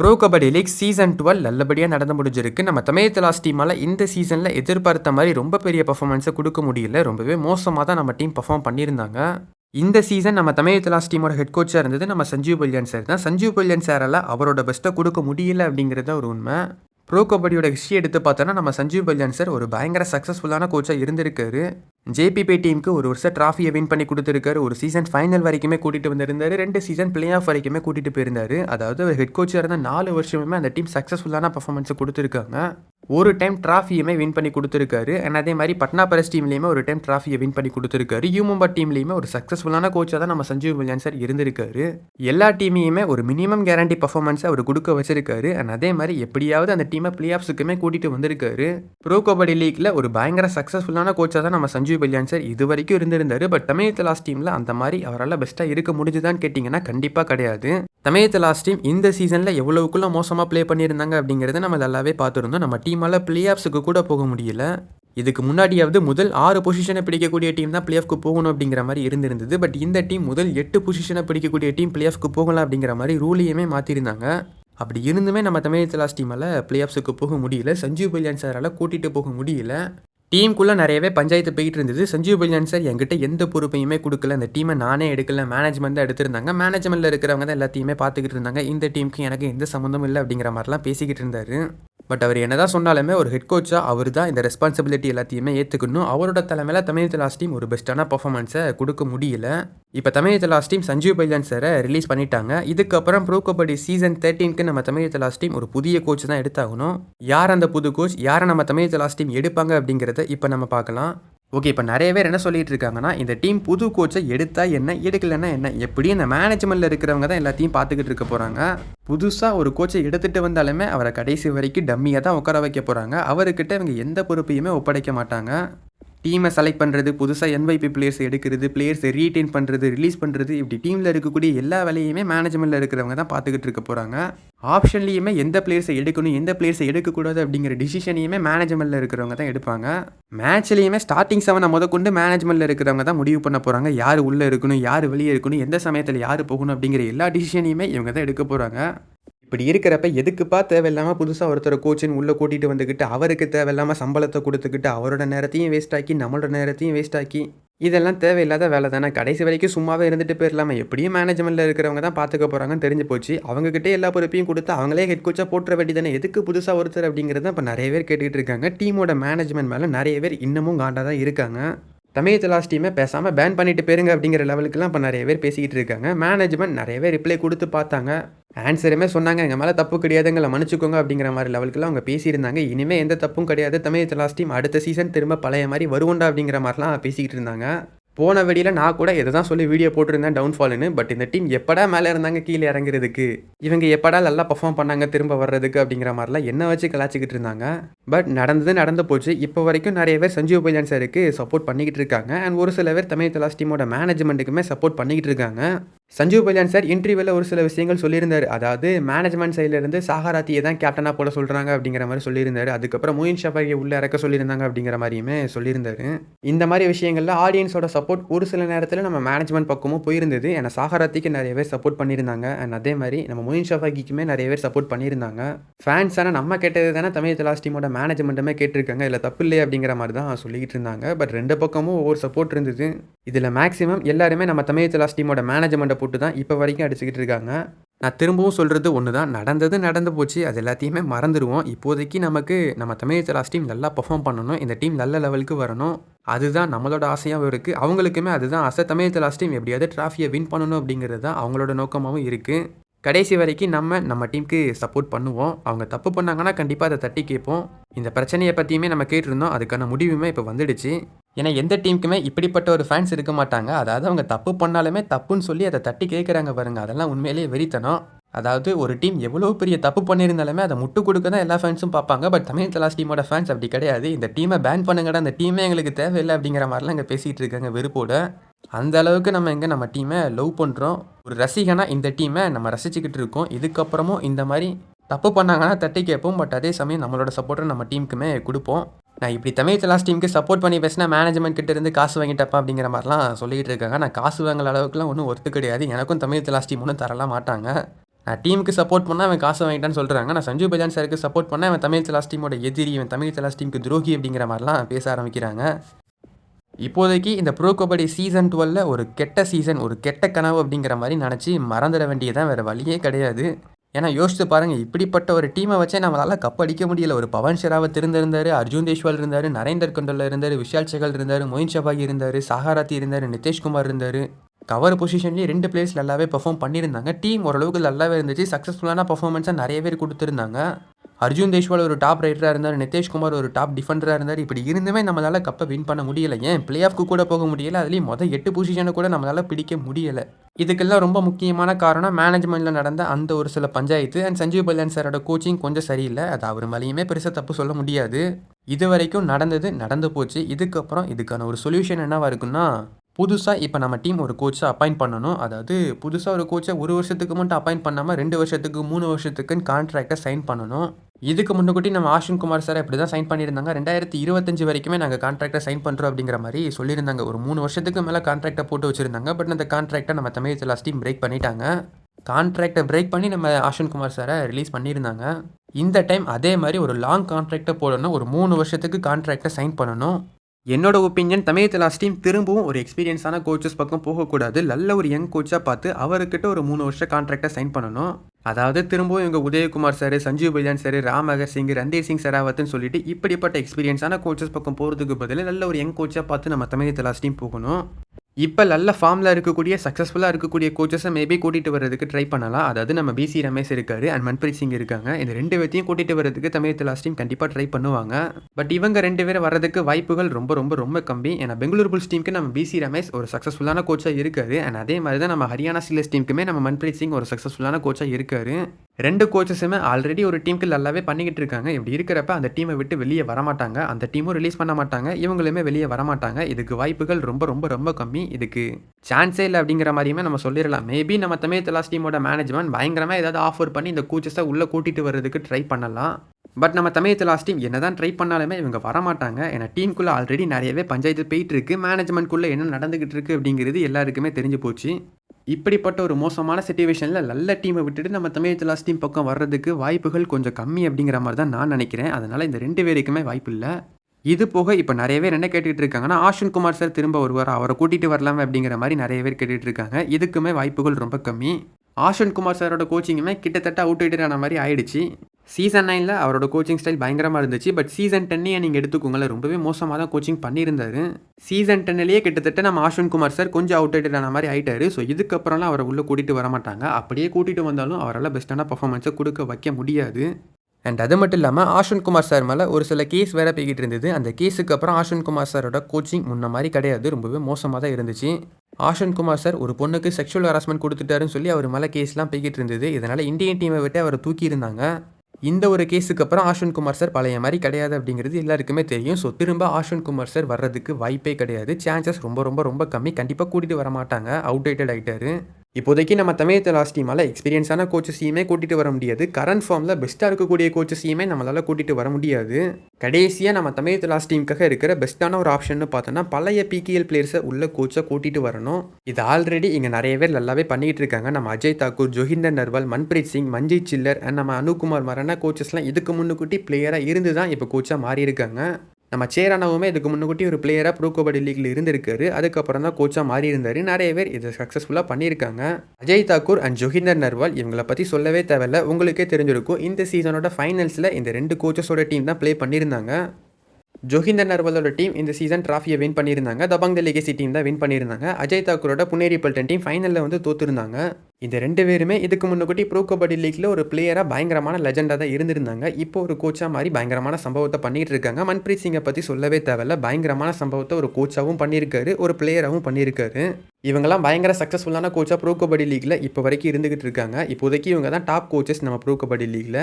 Pro kabaddi league season twelve நல்லபடியாக நடந்து முடிஞ்சிருக்கு. நம்ம தமிழ் தலாஸ் டீமால் இந்த சீசனில் எதிர்பார்த்த மாதிரி ரொம்ப பெரிய பர்ஃபார்மன்ஸை கொடுக்க முடியல. ரொம்பவே மோசமாக தான் நம்ம டீம் பர்ஃபார்ம் பண்ணியிருந்தாங்க. இந்த சீசன் நம்ம தமிழ் தலாஸ் டீமோட ஹெட் கோச்சாக இருந்தது நம்ம சஞ்சீவ் பல்யான் சார் தான். சஞ்சீவ் பல்யான் சாரால் அவரோட பெஸ்ட்டை கொடுக்க முடியல அப்படிங்கிறது ஒரு உண்மை. ப்ரோ கபடியோட ஹிஸ்ட்ரி எடுத்து பார்த்தோன்னா நம்ம சஞ்சீவ் பல்யான் சார் ஒரு பயங்கர சக்ஸஸ்ஃபுல்லான கோச்சாக இருந்திருக்காரு. ஜேபிபி டீமுக்கு ஒரு வருஷம் ட்ராஃபியை வின் பண்ணி கொடுத்துருக்காரு. ஒரு சீசன் ஃபைனல் வரைக்குமே கூட்டிகிட்டு வந்திருந்தாரு. ரெண்டு சீசன் பிளே ஆஃப் வரைக்குமே கூட்டிகிட்டு போயிருந்தாரு. அதாவது அவர் ஹெட் கோச்சாக இருந்த நாலு வருஷமுமே அந்த டீம் சக்ஸஸ்ஃபுல்லான பர்ஃபார்மன்ஸை கொடுத்துருக்காங்க. ஒரு டைம் ட்ராஃபியுமே வின் பண்ணி கொடுத்துருக்காரு. அண்ட் அதே மாதிரி பட்னா பரஸ் டீம்லேயுமே ஒரு டைம் ட்ராஃபியை வின் பண்ணி கொடுத்துருக்காரு. யூ மும்பா டீம்லேயுமே ஒரு சக்ஸஸ்ஃபுல்லான கோச்சாக தான் நம்ம சஞ்சீவ் வில்லியன் சார் இருந்திருக்காரு. எல்லா டீமையுமே ஒரு மினிமம் கேரண்டி பர்ஃபார்மன்ஸை அவர் கொடுக்க வச்சிருக்காரு. அண்ட் அதே மாதிரி எப்படியாவது அந்த டீமை பிளே ஆஃப்ஸுக்குமே கூட்டிகிட்டு வந்திருக்காரு. ப்ரோ கபடி லீக்ல ஒரு பயங்கர சக்ஸஸ்ஃபுல்லான கோச்சாக தான் நம்ம சஞ்சீவ் பல்யான் சார் இது வரைக்கும் இருந்திருந்தாரு. பட் தமிழ் லாஸ்ட் டீமில் அந்த மாதிரி அவரால் பெஸ்ட்டாக இருக்க முடிஞ்சுதான்னு கேட்டிங்கன்னா கண்டிப்பாக கிடையாது. தமிழ் லாஸ்ட் டீம் இந்த சீசனில் எவ்வளவுக்குள்ள மோசமாக ப்ளே பண்ணியிருந்தாங்க அப்படிங்கிறத நம்ம நல்லாவே பார்த்துருந்தோம். நம்ம டீமால் பிளே ஆஃப்ஸுக்கு கூட போக முடியல. இதுக்கு முன்னாடியாவது முதல் ஆறு பொசிஷனை பிடிக்கக்கூடிய டீம் தான் பிளே ஆஃப்க்கு போகணும் அப்படிங்கிற மாதிரி இருந்திருந்தது. பட் இந்த டீம் முதல் எட்டு பொசிஷனை பிடிக்கக்கூடிய டீம் பிளே ஆஃப்க்கு போகலாம் அப்படிங்கிற மாதிரி ரூலையுமே மாற்றிருந்தாங்க அப்படி இருந்துமே நம்ம தமிழ் லாஸ்ட் டீமால் பிளே ஆஃப்ஸுக்கு போக முடியல. சஞ்சீவ் பல்யான் சாரால் கூட்டிகிட்டு போக முடியல. டீமுக்குள்ளே நிறையவே பஞ்சாயத்து போயிட்டு இருந்தது சஞ்சீவ் பில்லியன் சார் என்கிட்ட எந்த பொறுப்பையுமே கொடுக்கல. அந்த டீமை நானே எடுக்கல. மேனேஜ்மெண்ட் தான் எடுத்திருந்தாங்க. மேனேஜ்மெண்ட்டில் இருக்கிறவங்க தான் எல்லாத்தையுமே பார்த்துக்கிட்டு இருந்தாங்க. இந்த டீமுக்கு எனக்கு எந்த சம்மந்தமும் இல்லை அப்படிங்கிற மாதிரிலாம் பேசிக்கிட்டு இருந்தார். பட் அவர் என்னதான் சொன்னாலுமே ஒரு ஹெட் கோச்சாக அவர் தான் இந்த ரெஸ்பான்சிபிலிட்டி எல்லாத்தையுமே ஏற்றுக்கணும் அவரோட தலைமையில் தமிழ் லாஸ்ட் டீம் ஒரு பெஸ்ட்டான பர்ஃபார்மன்ஸை கொடுக்க முடியல. இப்போ தமிழ் லாஸ்ட் டீம் சஞ்சீவ் பைலன் சாரை ரிலீஸ் பண்ணிட்டாங்க. இதுக்கப்புறம் ப்ரோ கபடி சீசன் தேர்ட்டீனுக்கு நம்ம தமிழ் லாஸ்ட் டீம் ஒரு புதிய கோச் தான் எடுத்தாகணும். யார் அந்த புது கோச் யாரை நம்ம தமிழ் லாஸ்ட் டீம் எடுப்பாங்க அப்படிங்கிறத இப்போ நம்ம பார்க்கலாம். ஓகே இப்போ நிறைய பேர் என்ன சொல்லிட்டு இருக்காங்கன்னா இந்த டீம் புது கோச்சை எடுத்தா என்ன எடுக்கலைன்னா என்ன? எப்படி இந்த மேனேஜ்மெண்ட்டில் இருக்கிறவங்க தான் எல்லாத்தையும் பார்த்துக்கிட்டு இருக்க போகிறாங்க புதுசாக ஒரு கோச்சை எடுத்துகிட்டு வந்தாலுமே அவரை கடைசி வரைக்கும் டம்மியாக தான் உட்கார வைக்க போகிறாங்க அவர்கிட்ட இவங்க எந்த பொறுப்பையுமே ஒப்படைக்க மாட்டாங்க. டீமை செலக்ட் பண்ணுறது புதுசாக என்வைபி பிளேயர்ஸ் எடுக்கிறது பிளேயர்ஸை ரீட்டைன் பண்ணுறது ரிலீஸ் பண்ணுறது இப்படி டீமில் இருக்கக்கூடிய எல்லா வேலையுமே மேனேஜ்மெண்ட்டில் இருக்கிறவங்க தான் பார்த்துக்கிட்டு இருக்க போகிறாங்க ஆப்ஷன்லேயுமே எந்த பிளேயர்ஸை எடுக்கணும் எந்த பிளேயர்ஸை எடுக்கக்கூடாது அப்படிங்கிற டிசிஷனையுமே மேனேஜ்மெண்ட்டில் இருக்கிறவங்க தான் எடுப்பாங்க. மேட்ச்லேயுமே ஸ்டார்டிங் செவனை முதற்கொண்டு மேனேஜ்மெண்ட்டில் இருக்கிறவங்க தான் முடிவு பண்ண போகிறாங்க யார் உள்ளே இருக்கணும் யார் வெளியே இருக்கணும் எந்த சமயத்தில் யார் போகணும் அப்படிங்கிற எல்லா டிசிஷனையுமே இவங்க தான் எடுக்க போகிறாங்க இப்படி இருக்கிறப்ப எதுக்குப்பா தேவையில்லாமல் புதுசாக ஒருத்தர் கோச்சின் உள்ளே கூட்டிகிட்டு வந்துக்கிட்டு அவருக்கு தேவையில்லாமல் சம்பளத்தை கொடுத்துக்கிட்டு அவரோட நேரத்தையும் வேஸ்ட் ஆக்கி நம்மளோட நேரத்தையும் வேஸ்ட் ஆக்கி இதெல்லாம் தேவையில்லாத வேலை தானே. கடைசி வரைக்கும் சும்மாவே இருந்துட்டு போயிடலாமா எப்படியும் மேனேஜ்மெண்ட்டில் இருக்கிறவங்க தான் பார்த்துக்க போகிறாங்கன்னு தெரிஞ்சு போச்சு. அவங்ககிட்ட எல்லா பொறுப்பையும் கொடுத்து அவங்களே ஹெட் கோச்சாக போட்டுற வேண்டியதானே எதுக்கு புதுசாக ஒருத்தர் அப்படிங்கிறத இப்போ நிறைய பேர் கேட்டுக்கிட்டு இருக்காங்க. டீமோட மேனேஜ்மெண்ட் மேலே நிறைய பேர் இன்னமும் காண்டாக தான் இருக்காங்க. தமிழ் லாஸ்ட் டீமை பேசாமல் பேன் பண்ணிட்டு போயிருங்க அப்படிங்கிற லெவலுக்குலாம் இப்போ நிறைய பேர் பேசிக்கிட்டு இருக்காங்க. மேனேஜ்மெண்ட் நிறைய பேர் ரிப்ளை கொடுத்து பார்த்தாங்க. ஆன்சருமே சொன்னாங்க. எங்கள் மேலே தப்பு கிடையாதுங்களை மன்னிச்சுக்கோங்க அப்படிங்கிற மாதிரி லெவலுக்குலாம் அவங்க பேசியிருந்தாங்க. இனிமேல் எந்த தப்பும் கிடையாது. தமிழ் லாஸ்ட் டீம் அடுத்த சீசன் திரும்ப பழைய மாதிரி வருவோண்டா அப்படிங்கிற மாதிரிலாம் பேசிக்கிட்டு இருந்தாங்க. போன வெடியில் நான் கூட இதை தான் சொல்லி வீடியோ போட்டிருந்தேன் டவுன்ஃபால்னு பட் இந்த டீம் எப்படா மேலே இருந்தாங்க கீழே இறங்குறதுக்கு? இவங்க எப்படா நல்லா பர்ஃபார்ம் பண்ணாங்க திரும்ப வர்றதுக்கு அப்படிங்கிற மாதிரிலாம் என்ன வச்சு கலாச்சிக்கிட்டு இருந்தாங்க? பட் நடந்தது நடந்து போச்சு. இப்போ வரைக்கும் நிறைய பேர் சஞ்சீவ் பைலான் சாருக்கு சப்போர்ட் பண்ணிக்கிட்டு இருக்காங்க. அண்ட் ஒரு சில பேர் தமிழ் தலாஸ் டீமோட மேனேஜ்மெண்ட்டுக்குமே சப்போர்ட் பண்ணிக்கிட்டு இருக்காங்க. சஞ்சீவ் பைலான் சார் இன்டர்வியூவில் ஒரு சில விஷயங்கள் சொல்லியிருந்தார். அதாவது மேனேஜ்மெண்ட் சைட்லேருந்து சாகராத்தியை தான் கேப்டனாக போட சொல்கிறாங்க அப்படிங்கிற மாதிரி சொல்லியிருந்தார். அதுக்கப்புறம் மோயின் ஷபாரியை உள்ளே இறக்க சொல்லியிருந்தாங்க அப்படிங்கிற மாதிரியுமே சொல்லியிருந்தாரு. இந்த மாதிரி விஷயங்களில் ஆடியன்ஸோட சப்போர்ட் ஒரு சில நேரத்தில் நம்ம மேனேஜ்மெண்ட் பக்கமும் போயிருந்தது. ஏன்னா சாகராத்திக்கு நிறைய பேர் சப்போர்ட் பண்ணியிருந்தாங்க. அண்ட் அதே மாதிரி நம்ம மோயின் ஷபாகிக்குமே நிறைய பேர் சப்போர்ட் பண்ணியிருந்தாங்க. ஃபேன்ஸ் ஆனால் நம்ம கேட்டது தானே தமிழ் தலாஸ் டீமோட மேனேஜ்மெண்ட்டுமே கேட்டிருக்காங்க. இல்லை தப்பு இல்லையே அப்படிங்கிற மாதிரி தான் சொல்லிக்கிட்டு இருந்தாங்க. பட் ரெண்டு பக்கமும் ஒவ்வொரு சப்போர்ட் இருந்தது. இதில் மேக்ஸிமம் எல்லாருமே நம்ம தமிழ் தலாஸ் டீமோட மேனேஜ்மெண்ட்டை போட்டு தான் இப்போ வரைக்கும் அடிச்சுக்கிட்டு இருக்காங்க. நான் திரும்பவும் சொல்கிறது ஒன்று தான் நடந்தது நடந்து போச்சு. அது எல்லாத்தையுமே மறந்துடுவோம். இப்போதைக்கு நமக்கு நம்ம தமிழ் தலாஸ் டீம் நல்லா பர்ஃபார்ம் பண்ணணும். இந்த டீம் நல்ல லெவலுக்கு வரணும். அதுதான் நம்மளோட ஆசையாகவும் இருக்குது அவங்களுக்குமே அதுதான் ஆசை. தமிழ் தலாஸ் டீம் எப்படியாவது ட்ராஃபியை வின் பண்ணணும் அப்படிங்கிறது தான் அவங்களோட நோக்கமாகவும் இருக்குது கடைசி வரைக்கும் நம்ம நம்ம டீமுக்கு சப்போர்ட் பண்ணுவோம். அவங்க தப்பு பண்ணாங்கன்னா கண்டிப்பாக அதை தட்டி கேட்போம். இந்த பிரச்சனையை பற்றியுமே நம்ம கேட்டிருந்தோம். அதுக்கான முடிவுமே இப்போ வந்துடுச்சு. ஏன்னா எந்த டீமுக்குமே இப்படிப்பட்ட ஒரு ஃபேன்ஸ் இருக்க மாட்டாங்க. அதாவது அவங்க தப்பு பண்ணாலுமே தப்புன்னு சொல்லி அதை தட்டி கேட்குறாங்க பாருங்க. அதெல்லாம் உண்மையிலேயே வெறித்தனம். அதாவது ஒரு டீம் எவ்வளோ பெரிய தப்பு பண்ணியிருந்தாலுமே அதை முட்டு கொடுக்க தான் எல்லா ஃபேன்ஸும் பார்ப்பாங்க. பட் தமிழ் தலாஸ் டீமோட ஃபேன்ஸ் அப்படி கிடையாது. இந்த டீமை பேன் பண்ணுங்கடா. அந்த டீமே எங்களுக்கு தேவையில்லை அப்படிங்கிற மாதிரிலாம் இங்கே பேசிகிட்டு இருக்காங்க வெறுப்போட. அந்த அளவுக்கு நம்ம எங்கே நம்ம டீமை லவ் பண்ணுறோம் ஒரு ரசிகனாக இந்த டீமை நம்ம ரசிச்சுக்கிட்டு இருக்கோம். இதுக்கப்புறமும் இந்த மாதிரி தப்பு பண்ணாங்கன்னா தட்டி கேட்போம். பட் அதே சமயம் நம்மளோட சப்போர்ட்டை நம்ம டீமுக்குமே கொடுப்போம். நான் இப்படி தமிழ் தலாஸ் டீமுக்கு சப்போர்ட் பண்ணி பேசினா மேனேஜ்மெண்ட் கிட்ட இருந்து காசு வாங்கிட்டப்பா அப்படிங்கிற மாதிரிலாம் சொல்லிகிட்டு இருக்காங்க. நான் காசு வாங்குற அளவுக்குலாம் ஒன்றும் ஒர்த்து கிடையாது. எனக்கும் தமிழ் தலாஸ் டீம் ஒன்றும் தரலாம் மாட்டாங்க. நான் டீமுக்கு சப்போர்ட் பண்ணால் அவன் காசு வாங்கிட்டான்னு சொல்கிறாங்க நான் சஞ்சு பஜான் சாருக்கு சப்போர்ட் பண்ணால் அவன் தமிழ் தலாஸ் டீமோட எதிரி இவன் தமிழ் தலாஸ் டீமுக்கு துரோகி அப்படிங்கிற மாதிரிலாம் பேச ஆரம்பிக்கிறாங்க. இப்போதைக்கு இந்த ப்ரோ கபடி சீசன் டுவெல்ல ஒரு கெட்ட சீசன் ஒரு கெட்ட கனவு அப்படிங்கிற மாதிரி நினச்சி மறந்துட வேண்டியதான் வேறு வழியே கிடையாது. ஏன்னா யோசித்து பாருங்கள் இப்படிப்பட்ட ஒரு டீமை வச்சே நம்மளால் கப் அடிக்க முடியல. ஒரு பவன் ஷெராவத் இருந்திருந்தார் அர்ஜுன் தேஷ்வால் இருந்தார் நரேந்தர் கொண்டோலா இருந்தார் விஷால் செகல் இருந்தார் மொயின் சபாகி இருந்தார் சாகாராத்தி இருந்தார் நிதிஷ்குமார் இருந்தார். கவர் பொசிஷன்லேயே ரெண்டு பிளேஸ் நல்லாவே பெர்ஃபார்ம் பண்ணியிருந்தாங்க. டீம் ஓரளவுக்கு நல்லாவே இருந்துச்சு. சக்ஸஸ்ஃபுல்லான பர்ஃபார்மன்ஸாக நிறைய பேர் கொடுத்துருந்தாங்க. அர்ஜுன் தேஷ்வால் ஒரு டாப் ரைட்டராக இருந்தார் நிதேஷ்குமார் ஒரு டாப் டிஃபெண்டராக இருந்தார். இப்படி இருந்துமே நம்மளால் கப்பை வின் பண்ண முடியலை. ஏன்? பிளே ஆஃப்க்கு கூட போக முடியல. அதுலேயும் மொதல் எட்டு பொசிஷனை கூட நம்மளால் பிடிக்க முடியலை. இதுக்கெல்லாம் ரொம்ப முக்கியமான காரணம் மேனேஜ்மெண்ட்டில் நடந்த அந்த ஒரு சில பஞ்சாயத்து. அண்ட் சஞ்சீவ் பல்யான் சாரோட கோச்சிங் கொஞ்சம் சரியில்லை. அது அவர் மேலேயுமே பெருசாக தப்பு சொல்ல முடியாது. இது வரைக்கும் நடந்தது நடந்து போச்சு. இதுக்கப்புறம் இதுக்கான ஒரு சொல்யூஷன் என்னவாக இருக்குன்னா புதுசாக இப்போ நம்ம டீம் ஒரு கோச்சை அப்பாயிண்ட் பண்ணணும். அதாவது புதுசாக ஒரு கோச்சை ஒரு வருஷத்துக்கு மட்டும் அப்பாயிண்ட் பண்ணாமல் ரெண்டு வருஷத்துக்கு மூணு வருஷத்துக்குன்னு கான்ட்ராக்டை சைன் பண்ணணும். இதுக்கு முன்னுக்கூட்டி நம்ம ஆஷின் குமார் சார் இப்படி தான் சைன் பண்ணியிருந்தாங்க. ரெண்டாயிரத்தி இருபத்தஞ்சு வரைக்குமே நாங்கள் கான்ட்ராக்டை சைன் பண்ணுறோம் அப்படிங்கிற மாதிரி சொல்லியிருந்தாங்க. ஒரு மூணு வருஷத்துக்கு மேலே கான்ட்ராக்டை போட்டு வச்சுருந்தாங்க. பட் அந்த கான்ட்ராக்டை நம்ம தமிழ் லாஸ்ட் டீம் பிரேக் பண்ணிட்டாங்க. கான்ட்ராக்டை பிரேக் பண்ணி நம்ம ஆஷின் குமார் சாரை ரிலீஸ் பண்ணியிருந்தாங்க. இந்த டைம் அதே மாதிரி ஒரு லாங் கான்ட்ராக்டை போடணும். ஒரு மூணு வருஷத்துக்கு கான்ட்ராக்டை சைன் பண்ணணும். என்னோட ஒப்பீனியன் தமிழ் லாஸ்ட் டீம் திரும்பவும் ஒரு எக்ஸ்பீரியன்ஸான கோச்சஸ் பக்கம் போகக்கூடாது. நல்ல ஒரு யங் கோச்சாக பார்த்து அவர்கிட்ட ஒரு மூணு வருஷம் கான்ட்ராக்டை சைன் பண்ணணும். அதாவது திரும்பவும் இவங்க உதயகுமார் சார் சஞ்சீவ் பைஜான் சார் ராமகர் சிங் ரந்தீர் சிங் சராவத்னு சொல்லிட்டு இப்படிப்பட்ட எக்ஸ்பீரியன்ஸான கோச்சஸ் பக்கம் போகிறதுக்கு பதில் நல்ல ஒரு யங் கோச்சாக பார்த்து நம்ம தமிழ் லாஸ்ட் டீம் போகணும். இப்போ நல்ல ஃபார்மில் இருக்கக்கூடிய சக்ஸஸ்ஃபுல்லாக இருக்கக்கூடிய கோச்சஸை மேபி கூட்டிகிட்டு வரதுக்கு ட்ரை பண்ணலாம். அதாவது நம்ம பிசி ரமேஷ் இருக்காரு அண்ட் மன்பிரீத் சிங் இருக்காங்க. இந்த ரெண்டு பேர்த்தையும் கூட்டிகிட்டு வரதுக்கு தமிழ் லாஸ்ட் டீம் கண்டிப்பாக ட்ரை பண்ணுவாங்க. பட் இவங்க ரெண்டு பேரும் வரதுக்கு வாய்ப்புகள் ரொம்ப ரொம்ப ரொம்ப கம்மி. ஏன்னா பெங்களூர் புல்ஸ் டீமுக்கு நம்ம பிசி ரமேஷ் ஒரு சக்ஸஸ்ஃபுல்லான கோச்சாக இருக்காரு. அண்ட் அதே மாதிரி தான் நம்ம ஹரியானா சிலஸ் டீமுக்குமே நம்ம மன்பிரீத் சிங் ஒரு சக்ஸஸ்ஃபுல்லான கோச்சாக இருக்காரு. ரெண்டு கோச்சஸுமே ஆல்ரெடி ஒரு டீமுக்கு நல்லாவே பண்ணிக்கிட்டு இருக்காங்க. இப்படி இருக்கிறப்ப அந்த டீமை விட்டு வெளியே வரமாட்டாங்க. அந்த டீமும் ரிலீஸ் பண்ண மாட்டாங்க. இவங்களுமே வெளியே வரமாட்டாங்க. இதுக்கு வாய்ப்புகள் ரொம்ப ரொம்ப ரொம்ப கம்மி. இதுக்கு சான்ஸே இல்லை அப்படிங்கிற மாதிரியுமே நம்ம சொல்லிடலாம். மேபி நம்ம தமிழ் தலாஸ் டீமோட மேனேஜ்மெண்ட் பயங்கரமாக ஏதாவது ஆஃபர் பண்ணி இந்த கோச்சஸை உள்ளே கூட்டிகிட்டு வர்றதுக்கு ட்ரை பண்ணலாம். பட் நம்ம தமிழ் தலாஸ் டீம் என்ன தான் ட்ரை பண்ணாலுமே இவங்க வரமாட்டாங்க. ஏன்னா டீமுக்குள்ளே ஆல்ரெடி நிறையவே பஞ்சாயத்து போயிட்டு இருக்கு. மேனேஜ்மெண்ட்குள்ளே என்ன நடந்துகிட்டு இருக்கு அப்படிங்கிறது எல்லாருக்குமே தெரிஞ்சு போச்சு. இப்படிப்பட்ட ஒரு மோசமான சுச்சுவேஷனில் நல்ல டீமை விட்டுட்டு நம்ம தமிழ் லாஸ்ட் டீம் பக்கம் வர்றதுக்கு வாய்ப்புகள் கொஞ்சம் கம்மி அப்படிங்கிற மாதிரி தான் நான் நினைக்கிறேன். அதனால் இந்த ரெண்டு பேருக்குமே வாய்ப்பு இல்லை. இது போக இப்போ நிறைய பேர் என்ன கேட்டுகிட்டு இருக்காங்கன்னா ஆஷன் குமார் சார் திரும்ப வருவார் அவரை கூட்டிகிட்டு வரலாமே அப்படிங்கிற மாதிரி நிறைய பேர் கேட்டுகிட்டு இருக்காங்க. இதுக்குமே வாய்ப்புகள் ரொம்ப கம்மி. ஆஷன் குமார் சாரோட கோச்சிங்குமே கிட்டத்தட்ட அவுட் ஆன மாதிரி ஆயிடுச்சு. சீசன் நைனில் அவரோட கோச்சிங் ஸ்டைல் பயங்கரமாக இருந்துச்சு. பட் சீசன் டென்னையே நீங்கள் எடுத்துக்கோங்களேன் ரொம்பவே மோசமாக தான் கோச்சிங் பண்ணியிருந்தாரு. சீசன் டென்னிலேயே கிட்டத்தட்ட நம்ம ஆஷ்வின் குமார் சார் கொஞ்சம் அவுட் ஆன மாதிரி ஆயிட்டாரு. ஸோ இதுக்கப்புறம்லாம் அவரை உள்ளே கூட்டிகிட்டு வர மாட்டாங்க. அப்படியே கூட்டிகிட்டு வந்தாலும் அவரால் பெஸ்ட்டான பர்ஃபார்மன்ஸை கொடுக்க வைக்க முடியாது. அண்ட் அது மட்டும் இல்லாமல் ஆஷ்வின் குமார் சார் மேலே ஒரு சில கேஸ் வேறு போய்கிட்டு இருந்தது. அந்த கேஸுக்கு அப்புறம் ஆஷ்வின் குமார் சாரோட கோச்சிங் முன்ன மாதிரி கிடையாது. ரொம்பவே மோசமாக தான் இருந்துச்சு. ஆஷன் குமார் சார் ஒரு பொண்ணுக்கு செக்ஷுவல் ஹராஸ்மெண்ட் கொடுத்துட்டாருன்னு சொல்லி அவர் மேலே கேஸ்லாம் போய்கிட்டு இருந்தது. இதனால் இந்தியன் டீமை விட்டு அவரை தூக்கியிருந்தாங்க. இந்த ஒரு கேஸுக்கு அப்புறம் ஆஷ்வன் குமார் சார் பழைய மாதிரி கிடையாது அப்படிங்கிறது எல்லாருக்குமே தெரியும். ஸோ திரும்ப ஆஷ்வன் குமார் சார் வர்றதுக்கு வாய்ப்பே கிடையாது. சான்சஸ் ரொம்ப ரொம்ப ரொம்ப கம்மி. கண்டிப்பாக கூட்டிகிட்டு வர மாட்டாங்க அவுடேட்டட் ஆகிட்டாரு இப்போதைக்கு நம்ம தமிழ் லாஸ்ட் டீமால் எக்ஸ்பீரியன்ஸான கோச்சஸையுமே கூட்டிகிட்டு வர முடியாது. கரண்ட் ஃபார்மில் பெஸ்ட்டாக இருக்கக்கூடிய கோச்சஸையுமே நம்மளால் கூட்டிகிட்டு வர முடியாது. கடைசியாக நம்ம தமிழ் லாஸ்ட் டீமுக்காக இருக்கிற பெஸ்ட்டான ஒரு ஆப்ஷன் பார்த்தோன்னா பழைய பிகேஎல் பிளேயர்ஸை உள்ள கோச்சை கூட்டிகிட்டு வரணும். இது ஆல்ரெடி இங்கே நிறைய பேர் நல்லாவே பண்ணிகிட்டு இருக்காங்க. நம்ம அஜய் தாக்கூர் ஜோஹிந்தர் நர்வால் மன்பிரீத் சிங் மஞ்சித் சில்லர் அண்ட் நம்ம அனுகுமார் மரண கோச்சஸ்லாம் இதுக்கு முன்னுக்கூட்டி பிளேயராக இருந்து தான் இப்போ கோச்சாக மாறி இருக்காங்க நம்ம சேரானவுமே இதுக்கு முன்னுக்கூட்டி ஒரு பிளேயராக ப்ரோ கபடி லீக்ல இருந்திருக்காரு. அதுக்கப்புறம் தான் கோச்சாக மாறி இருந்தார். நிறைய பேர் இதை சக்ஸஸ்ஃபுல்லாக பண்ணியிருக்காங்க. அஜய் தாக்கூர் அண்ட் ஜோகிந்தர் நர்வால் இவங்களை பற்றி சொல்லவே தேவையில்ல. உங்களுக்கே தெரிஞ்சிருக்கும். இந்த சீசனோட ஃபைனல்ஸில் இந்த ரெண்டு கோச்சஸோட டீம் தான் ப்ளே பண்ணியிருந்தாங்க. ஜோகிந்தர் நர்வலோட டீம் இந்த சீசன் ட்ராஃபியை வின் பண்ணியிருந்தாங்க. தபாங் த லெகசி டீம் தான் வின் பண்ணியிருந்தாங்க. அஜய் தாக்கூரோட புனேரி பல்டன் டீம் ஃபைனலில் வந்து தோத்துருந்தாங்க. இந்த ரெண்டு பேருமே இதுக்கு முன்னக்கூட்டி ப்ரோ கபடி லீக்ல ஒரு பிளேயராக பயங்கரமான லெஜெண்டாக தான் இருந்திருந்தாங்க. இப்போ ஒரு கோச்சாக மாதிரி பயங்கரமான சம்பவத்தை பண்ணிகிட்டு இருக்காங்க. மன்பிரீத் சிங்கை பற்றி சொல்லவே தேவையில்ல. பயங்கரமான சம்பவத்தை ஒரு கோச்சாகவும் பண்ணியிருக்காரு ஒரு பிளேயராகவும் பண்ணியிருக்காரு. இவங்கெல்லாம் பயங்கர சக்ஸஸ்ஃபுல்லான கோச்சாக ப்ரோ கபடி லீக்ல இப்போ வரைக்கும் இருந்துகிட்டு இருக்காங்க. இப்போதைக்கு இவங்க தான் டாப் கோச்சஸ் நம்ம ப்ரோ கபடி லீக்ல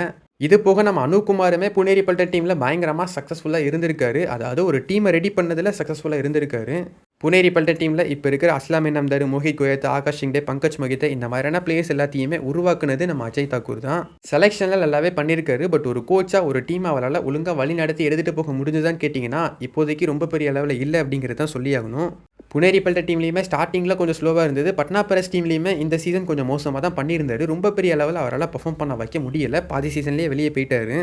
இது போக நம்ம அனுகுமாருமே புனேரி பல்டன் டீமில் பயங்கரமாக சக்ஸஸ்ஃபுல்லாக இருந்திருக்காரு. அதாவது ஒரு டீமை ரெடி பண்ணதில் சக்ஸஸ்ஃபுல்லாக இருந்திருக்காரு. புனேரி பல்டன் டீமில் இப்போ இருக்கிற அஸ்லாம் நம்தர் மோஹித் கோயத் ஆகாஷ் சிங்டே பங்கஜ் மகித்தை இந்த மாதிரியான பிளேயர்ஸ் எல்லாத்தையுமே உருவாக்குனது நம்ம அஜய் தாக்கூர் தான். செலெக்ஷனில் நல்லாவே பண்ணியிருக்காரு பட் ஒரு கோச்சாக ஒரு டீம் அவரால் ஒழுங்காக வழி நடத்தி எடுத்துகிட்டு போக முடிஞ்சுதான்னு கேட்டிங்கன்னா இப்போதைக்கு ரொம்ப பெரிய அளவில் இல்லை அப்படிங்கிறது தான் சொல்லி ஆகணும் புனேரி பல்ட்ட டீம்லேயுமே ஸ்டார்டிங்கில் கொஞ்சம் ஸ்லோவாக இருந்தது. பட்னா பெரஸ் டீம்லேயுமே இந்த சீசன் கொஞ்சம் மோசமாக தான் பண்ணியிருந்தாரு. ரொம்ப பெரிய லெவலில் அவரால் பர்ஃபார்ம் பண்ண வைக்க முடியல. பாதி சீசன்லேயே வெளியே போயிட்டாரு.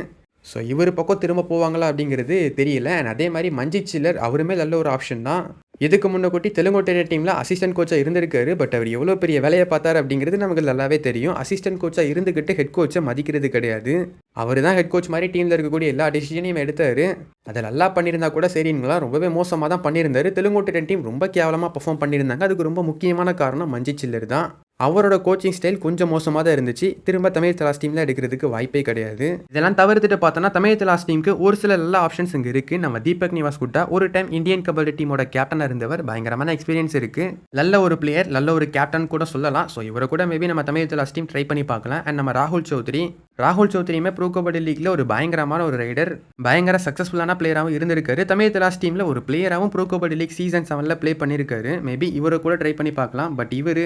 ஸோ இவர் பக்கம் திரும்ப போவாங்களா அப்படிங்கிறது தெரியல. அண்ட் அதே மாதிரி மஞ்சித் சில்லர் அவருமே நல்ல ஒரு ஆப்ஷன் தான். இதுக்கு முன்னக்கூட்டி தெலுங்கோட்டைய டீமில் அசிஸ்டன்ட் கோச்சாக இருந்திருக்காரு. பட் அவர் எவ்வளோ பெரிய வேலையை பார்த்தார் அப்படிங்கிறது நமக்கு நல்லாவே தெரியும். அசிஸ்டன்ட் கோச்சாக இருந்துக்கிட்டு ஹெட் கோச்சை மதிக்கிறது கிடையாது. அவர் தான் ஹெட் கோச் மாதிரி டீமில் இருக்கக்கூடிய எல்லா டிசிஷனையும் எடுத்தார். அதை நல்லா பண்ணியிருந்தா கூட சரிங்களா ரொம்பவே மோசமாக தான் பண்ணியிருந்தாரு. தெலுங்கோட்டைய டீம் ரொம்ப கேவலமாக பர்ஃபார்ம் பண்ணியிருந்தாங்க. அதுக்கு ரொம்ப முக்கியமான காரணம் மஞ்சித் சில்லர் தான். அவரோட கோச்சிங் ஸ்டைல் கொஞ்சம் மோசமாக தான் இருந்துச்சு. திரும்ப தமிழ் தலாஸ் டீமில் எடுக்கிறதுக்கு வாய்ப்பே கிடையாது. இதெல்லாம் தவிர்த்துட்டு பார்த்தோன்னா தமிழ் தலாஸ் டீமுக்கு ஒரு சில நல்ல ஆப்ஷன்ஸ் இங்கே இருக்குது நம்ம தீபக் நிவாஸ் குட்டா ஒரு டைம் இந்தியன் கபடி டீமோட கேப்டனாக இருந்தவர். பயங்கரமான எக்ஸ்பீரியன்ஸ் இருக்குது நல்ல ஒரு பிளேயர் நல்ல ஒரு கேப்டன் கூட சொல்லலாம். ஸோ இவரை கூட மேபி நம்ம தமிழ் தலாஸ் டீம் ட்ரை பண்ணி பார்க்கலாம். அண்ட் நம்ம ராகுல் சௌத்ரி. ராகுல் சௌத்ரியுமே ப்ரோ கபடி லீக்ல ஒரு பயங்கரமான ஒரு ரைடர் பயங்கர சக்ஸஸ்ஃபுல்லான பிளேயராகவும் இருந்திருக்காரு. தமிழ் தலாஸ் டீமில் ஒரு பிளேயராகவும் ப்ரோ கபடி லீக் சீசன் செவனில் ப்ளே பண்ணியிருக்காரு. மேபி இவரை கூட ட்ரை பண்ணி பார்க்கலாம். பட் இவர்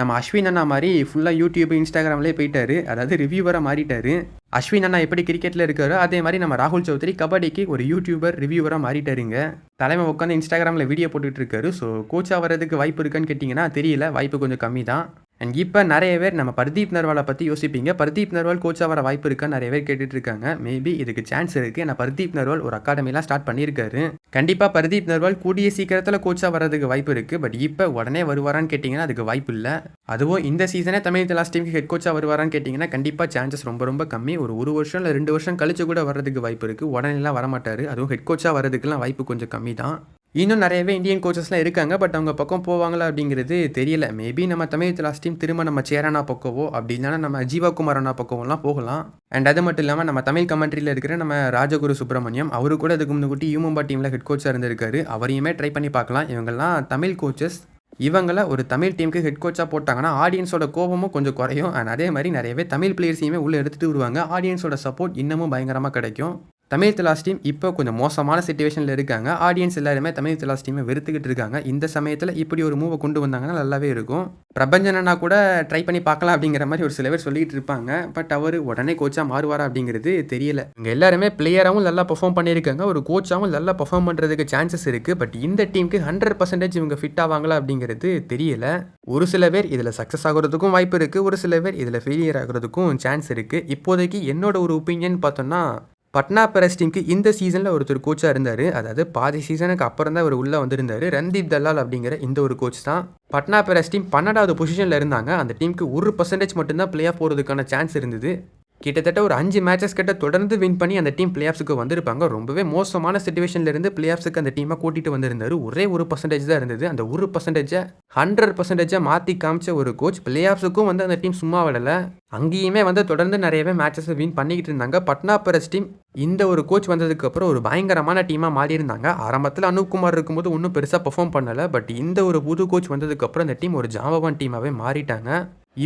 நம்ம அஸ்வின் அண்ணா மாதிரி ஃபுல்லாக யூடியூப் இன்ஸ்டாகிராம்லேயே போயிட்டாரு. அதாவது ரிவ்யூவராக மாறிட்டார். அஸ்வின் அண்ணா எப்படி கிரிக்கெட்டில் இருக்காரோ அதே மாதிரி நம்ம ராகுல் சௌத்ரி கபடிக்கு ஒரு யூடியூபர் ரிவ்யூவராக மாறிட்டாருங்க. தலைமை உட்காந்து இன்ஸ்டாகிராமில் வீடியோ போட்டுட்டு இருக்காரு. ஸோ கோச்சாக வரதுக்கு வாய்ப்பு இருக்கான்னு கேட்டிங்கன்னா தெரியல. வாய்ப்பு கொஞ்சம் கம்மி தான் அண்ட் இப்போ நிறைய பேர் நம்ம பர்தீப் நர்வாலை பற்றி யோசிப்பீங்க. பர்தீப் நர்வால் கோச்சாக வர வாய்ப்பு இருக்கான்னு நிறைய பேர் கேட்டுட்ருக்காங்க. மேபி இதுக்கு சான்ஸ் இருக்குது ஏன்னா பர்தீப் நர்வால் ஒரு அகாடமிலாம் ஸ்டார்ட் பண்ணியிருக்காரு. கண்டிப்பாக பர்தீப் நர்வால் கூடிய சீக்கிரத்தில் கோச்சாக வரதுக்கு வாய்ப்பு இருக்குது பட் இப்போ உடனே வருவாரான்னு கேட்டிங்கன்னா அதுக்கு வாய்ப்பு இல்லை. அதுவும் இந்த சீசனே தமிழ் லாஸ்ட் டீமுக்கு ஹெட் கோச்சாக வருவாரான்னு கேட்டிங்கன்னா கண்டிப்பாக சான்சஸ் ரொம்ப ரொம்ப கம்மி. ஒரு ஒரு வருஷம் இல்லை ரெண்டு வருஷம் கழிச்சு கூட வர்றதுக்கு வாய்ப்பு இருக்குது உடனேலாம் வரமாட்டார். அதுவும் ஹெட் கோச்சாக வரதுக்குலாம் வாய்ப்பு கொஞ்சம் கம்மி தான் இன்னும் நிறையவே இந்தியன் கோச்சஸ்லாம் இருக்காங்க பட் அவங்க பக்கம் போவாங்களா அப்படிங்கிறது தெரியல. மேபி நம்ம தமிழ் லாஸ்ட் டீம் திரும்ப நம்ம சேரனா பக்கவோ அப்படி இல்லைனா நம்ம ஜீவகுமார் அண்ணா பக்கவோலாம் போகலாம். அண்ட் அது மட்டும் இல்லாமல் நம்ம தமிழ் கமெண்ட்ரியில் இருக்கிற நம்ம ராஜகுரு சுப்பிரமணியம் அவரு கூட இதுக்கு முன்னாடி யூமும்பா டீமில் ஹெட் கோச்சாக இருந்திருக்காரு. அவரையுமே ட்ரை பண்ணி பார்க்கலாம். இவங்கெல்லாம் தமிழ் கோச்சஸ் இவங்கள ஒரு தமிழ் டீமுக்கு ஹெட் கோச்சாக போட்டாங்கன்னா ஆடியன்ஸோட கோபமும் கொஞ்சம் குறையும். அண்ட் அதே மாதிரி நிறையவே தமிழ் பிளேயர்ஸையுமே உள்ளே எடுத்துகிட்டு வருவாங்க. ஆடியன்ஸோட சப்போர்ட் இன்னமும் பயங்கரமாக கிடைக்கும். தமிழ் தலாஸ் டீம் இப்போ கொஞ்சம் மோசமான சுச்சுவேஷனில் இருக்காங்க. ஆடியன்ஸ் எல்லாருமே தமிழ் தலாஸ் டீமை வெறுத்துக்கிட்டு இருக்காங்க. இந்த சமயத்தில் இப்படி ஒரு மூவை கொண்டு வந்தாங்கன்னா நல்லாவே இருக்கும். பிரபஞ்சனா கூட ட்ரை பண்ணி பார்க்கலாம் அப்படிங்கிற மாதிரி ஒரு சில பேர் சொல்லிட்டு இருப்பாங்க. பட் அவர் உடனே கோச்சாக மாறுவாரா அப்படிங்கிறது தெரியல. இங்கே எல்லாருமே பிளேயராகவும் நல்லா பர்ஃபார்ம் பண்ணியிருக்காங்க. ஒரு கோச்சாகவும் நல்லா பர்ஃபார்ம் பண்ணுறதுக்கு சான்சஸ் இருக்குது பட் இந்த டீமுக்கு ஹண்ட்ரட் பர்சன்டேஜ் இவங்க ஃபிட் ஆவாங்களா அப்படிங்கிறது தெரியல. ஒரு சில பேர் இதில் சக்ஸஸ் ஆகிறதுக்கும் வாய்ப்பு இருக்குது ஒரு சில பேர் இதில் ஃபெயிலியர் ஆகிறதுக்கும் சான்ஸ் இருக்குது இப்போதைக்கு என்னோட ஒரு ஒப்பீனியன் பார்த்தோன்னா பட்னா பெரஸ் டீமுக்கு இந்த சீசனில் ஒருத்தர் கோச்சாக இருந்தார். அதாவது பாதி சீசனுக்கு அப்புறம் தான் அவர் உள்ளே வந்திருந்தார். ரன்தீப் தல்லால் அப்படிங்கிற இந்த ஒரு கோச் தான். பட்னா பெரஸ் டீம் பன்னெண்டாவது பொசிஷனில் இருந்தாங்க. அந்த டீமுக்கு ஒரு பர்சன்டேஜ் மட்டும்தான் பிளே ஆஃப் போகிறதுக்கான சான்ஸ் இருந்தது. கிட்டத்தட்ட ஒரு அஞ்சு மேட்சஸ் கிட்ட தொடர்ந்து வின் பண்ணி அந்த டீம் பிளே ஆஃப்ஸுக்கு வந்திருப்பாங்க. ரொம்பவே மோசமான சுச்சுவேஷன்லேருந்து பிளே ஆஃப்ஸுக்கு அந்த டீமை கூட்டிகிட்டு வந்திருந்தாரு. ஒரே ஒரு பர்சன்டேஜ் தான் இருந்தது. அந்த ஒரு பர்சன்டேஜை ஹண்ட்ரட் பர்சன்டேஜாக மாற்றி காமிச்ச ஒரு கோச் பிளே ஆஃப்ஸுக்கும் வந்து அந்த டீம் சும்மா விடலை. அங்கேயுமே வந்து தொடர்ந்து நிறையவே மேட்சஸை வின் பண்ணிக்கிட்டு இருந்தாங்க. பட்னா பெரஸ் டீம் இந்த ஒரு கோச் வந்ததுக்கு அப்புறம் ஒரு பயங்கரமான டீமாக மாறி இருந்தாங்க ஆரம்பத்தில் அனுப்குமார் இருக்கும்போது ஒன்றும் பெருசாக பெர்ஃபார்ம் பண்ணலை. பட் இந்த ஒரு புது கோச் வந்ததுக்கு அப்புறம் அந்த டீம் ஒரு ஜாம்பவான் டீமாகவே மாறிட்டாங்க.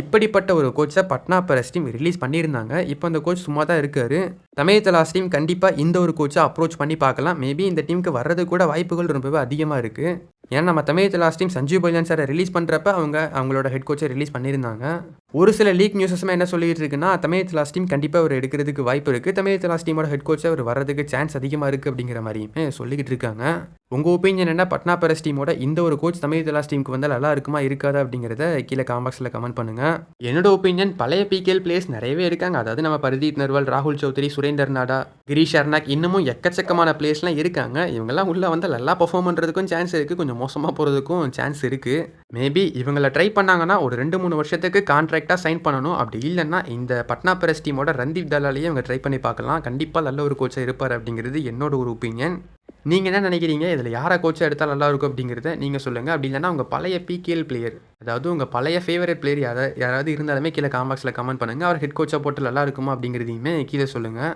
இப்படிப்பட்ட ஒரு கோச்சை பட்னா பெரஸ் டீம் ரிலீஸ் பண்ணியிருந்தாங்க. இப்போ அந்த கோச் சும்மா தான் இருக்காரு. தமிழ் தலாஸ் டீம் கண்டிப்பாக இந்த ஒரு கோச்சை அப்ரோச் பண்ணி பார்க்கலாம். மேபி இந்த டீமுக்கு வர்றது கூட வாய்ப்புகள் ரொம்பவே அதிகமாக இருக்குது ஏன்னா நம்ம தமிழ் லாஸ்ட் டீம் சஞ்சீவ் பைலன் சாரை ரிலீஸ் பண்ணுறப்ப அவங்க அவங்களோட ஹெட் கோச்சை ரிலீஸ் பண்ணியிருந்தாங்க. ஒரு சில லீக் நியூஸஸுமே என்ன சொல்லிட்டு இருக்குன்னா தமிழ் லாஸ்ட் டீம் கண்டிப்பாக அவர் எடுக்கிறதுக்கு வாய்ப்பு இருக்குது தமிழ் தலாஸ் டீமோட ஹெட் கோச்சை அவர் வர்றதுக்கு சான்ஸ் அதிகமாக இருக்குது அப்படிங்கிற மாதிரியுமே சொல்லிக்கிட்டு இருக்காங்க. உங்கள் ஒப்பீனியன் என்ன? பட்னா பெரஸ் டீமோட இந்த ஒரு கோச் தமிழ் தலாஸ் டீமுக்கு வந்தால் நல்லா இருக்குமா இருக்காதா அப்படிங்கிறத கீழே காம்பாக்ஸில் கமெண்ட் பண்ணுங்கள் என்னோட ஒப்பீனியன் பழைய பிகேஎல் பிளேயர்ஸ் நிறையவே இருக்காங்க. அதாவது நம்ம பரதீப் நர்வால் ராகுல் சௌத்ரி சுரேந்தர் நாடா கிரீஷ் அர்னாக் இன்னமும் எக்கச்சக்கமான பிளேஸ்லாம் இருக்காங்க. இவங்கெல்லாம் உள்ளே வந்து நல்லா பர்ஃபார்ம் பண்ணுறதுக்கும் சான்ஸ் இருக்குது கொஞ்சம் மோசமாக போகிறதுக்கும் சான்ஸ் இருக்குது மேபி இவங்களை ட்ரை பண்ணாங்கன்னா ஒரு ரெண்டு மூணு வருஷத்துக்கு கான்ட்ராக்டாக சைன் பண்ணணும். அப்படி இல்லைன்னா இந்த பட்னா பெரஸ் டீமோட ரந்தீப் தலாலேயே இவங்க ட்ரை பண்ணி பார்க்கலாம். கண்டிப்பாக நல்ல ஒரு கோச்சாக இருப்பார் அப்படிங்கிறது என்னோட ஒரு ஒப்பீனியன் நீங்கள் என்ன நினைக்கிறீங்க? இதில் யாரை கோச்சாக எடுத்தால் நல்லா இருக்கும் அப்படிங்கிறத நீங்கள் சொல்லுங்கள் அப்படி இல்லைன்னா உங்கள் பழைய பிகேஎல் பிளேயர் அதாவது உங்கள் பழைய ஃபேவரட் பிளேயர் யாராவது யாராவது இருந்தாலுமே கீழே காம்பாக்ஸில் கமெண்ட் பண்ணுங்கள் அவர் ஹெட் கோச்சாக போட்டு நல்லா இருக்குமா அப்படிங்கிறதையுமே கீழே சொல்லுங்கள்